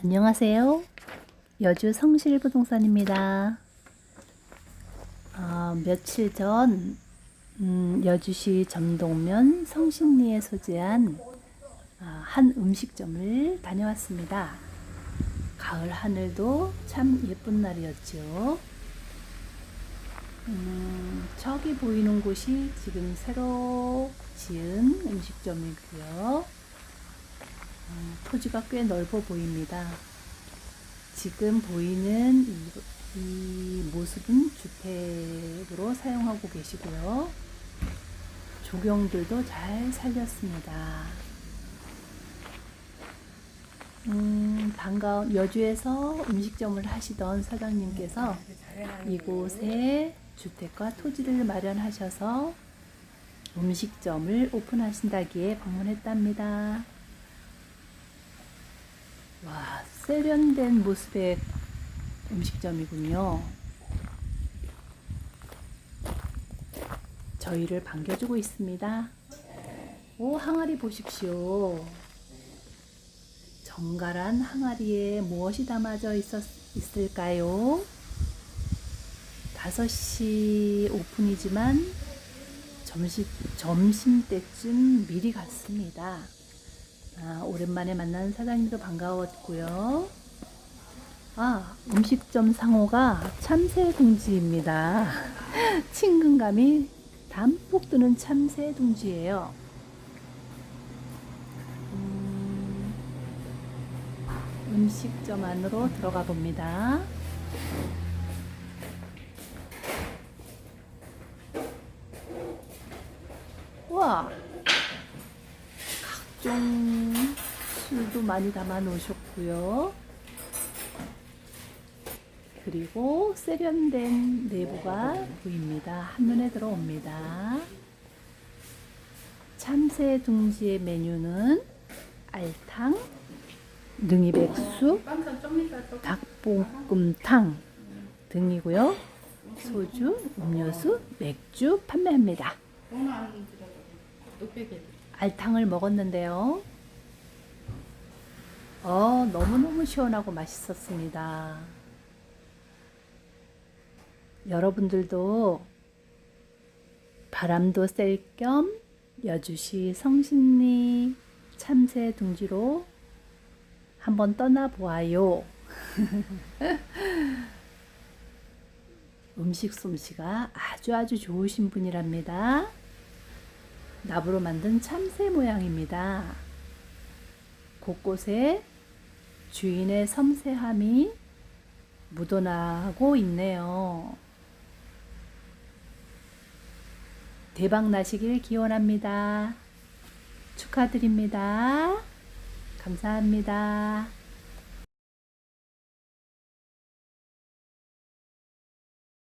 안녕하세요. 여주 성실부동산입니다. 어, 며칠 전 음, 여주시 점동면 성신리에 소재한 아, 한 음식점을 다녀왔습니다. 가을 하늘도 참 예쁜 날이었죠. 음, 저기 보이는 곳이 지금 새로 지은 음식점이고요. 어, 토지가 꽤 넓어 보입니다. 지금 보이는 이, 이 모습은 주택으로 사용하고 계시고요. 조경들도 잘 살렸습니다. 음, 반가운 여주에서 음식점을 하시던 사장님께서 이곳에 주택과 토지를 마련하셔서 음식점을 오픈하신다기에 방문했답니다. 와, 세련된 모습의 음식점이군요. 저희를 반겨주고 있습니다. 오, 항아리 보십시오. 정갈한 항아리에 무엇이 담아져 있었, 있을까요? 5시 오픈이지만 점심, 점심 때쯤 미리 갔습니다. 아, 오랜만에 만난 사장님도 반가웠고요. 아, 음식점 상호가 참새둥지입니다. 친근감이 담뿍 드는 참새둥지예요. 음, 음식점 안으로 들어가 봅니다. 와, 각종 술도 많이 담아 놓으셨고요. 그리고 세련된 내부가 보입니다. 한눈에 들어옵니다. 참새 둥지의 메뉴는 알탕, 능이백숙, 닭볶음탕 등이고요. 소주, 음료수, 맥주 판매합니다. 알탕을 먹었는데요. 어, 너무너무 시원하고 맛있었습니다. 여러분들도 바람도 쐴 겸 여주시 성신리 참새 둥지로 한번 떠나보아요. 음식 솜씨가 아주 아주 좋으신 분이랍니다. 나무로 만든 참새 모양입니다. 곳곳에 주인의 섬세함이 묻어나고 있네요. 대박 나시길 기원합니다. 축하드립니다. 감사합니다.